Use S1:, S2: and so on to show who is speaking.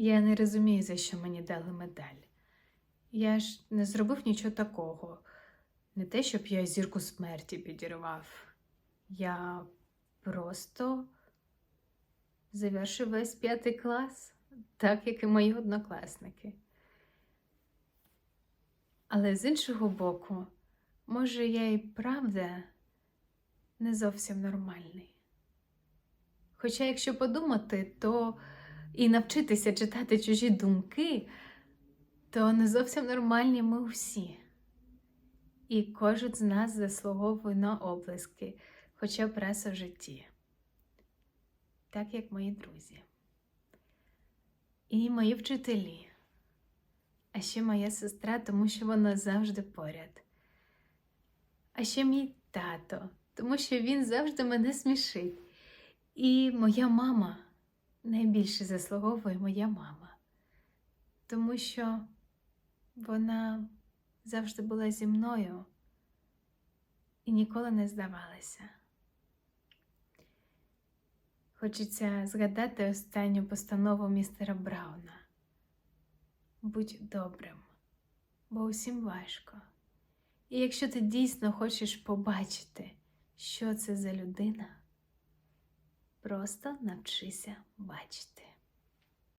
S1: Я не розумію, за що мені дали медаль. Я ж не зробив нічого такого. Не те, щоб я зірку смерті підірвав. Я просто завершив весь п'ятий клас, так як і мої однокласники. Але з іншого боку, може, я і правда не зовсім нормальний. Хоча, якщо подумати, то і навчитися читати чужі думки, то не зовсім нормальні ми всі. І кожен з нас заслуговує на оплески, хоча б раз у житті. Так як мої друзі. І мої вчителі. А ще моя сестра, тому що вона завжди поряд. А ще мій тато, тому що він завжди мене смішить. І моя мама найбільше заслуговує моя мама, тому що вона завжди була зі мною і ніколи не здавалася. Хочеться згадати останню постанову містера Брауна. Будь добрим, бо усім важко. І якщо ти дійсно хочеш побачити, що це за людина, просто навчися бачити.